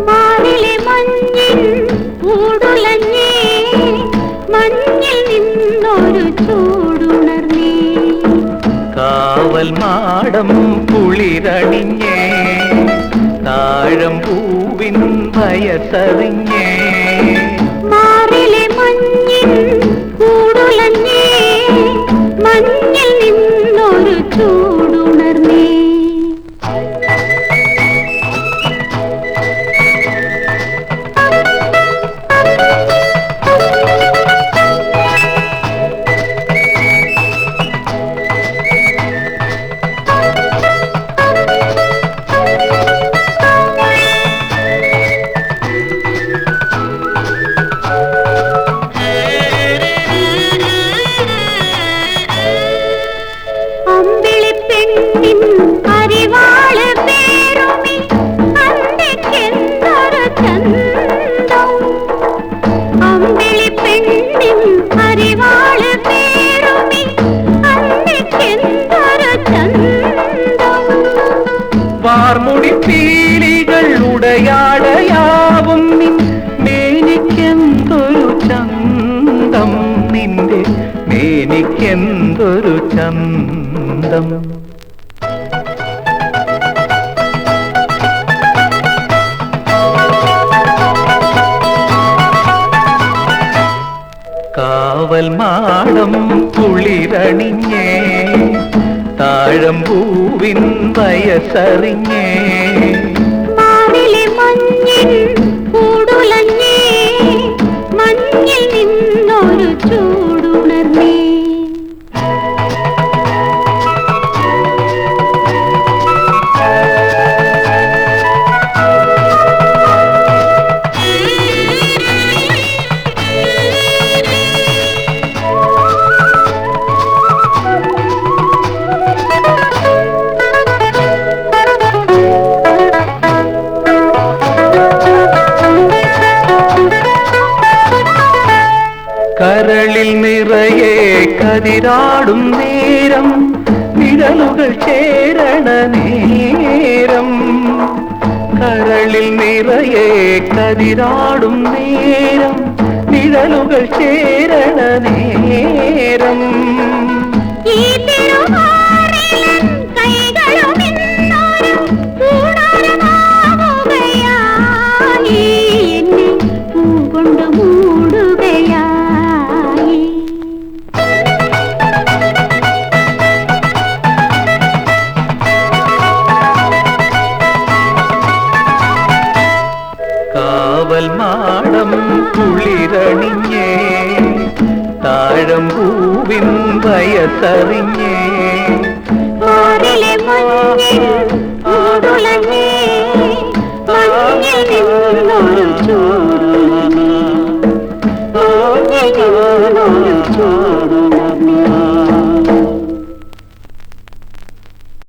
മാറിലെ മഞ്ഞിൽ കൂടുലഞ്ഞേ മഞ്ഞിൽ നിന്നൊരു ചൂടുണർന്നേ. കാവൽ മാടം കുളിരണിഞ്ഞേ താഴമ്പൂവിൻ പൂവിൻ മാറിലെ तू മേനിക്കെന്തൊരു ചന്തം. കാവൽ മാടം കുളിരണിഞ്ഞേ പൂവിൻ വയസ്സറിഞ്ഞേ. കരളിൽ നിറയെ കതിരാടും നേരം നിഴലുകൾ ചേരണ നേരം. കരളിൽ നിറയെ കതിരാടും നേരം നിഴലുകൾ ചേരണ നേരം. കുളിരണിഞ്ഞേ പൂവിൻ വയസ്സറിഞ്ഞേ.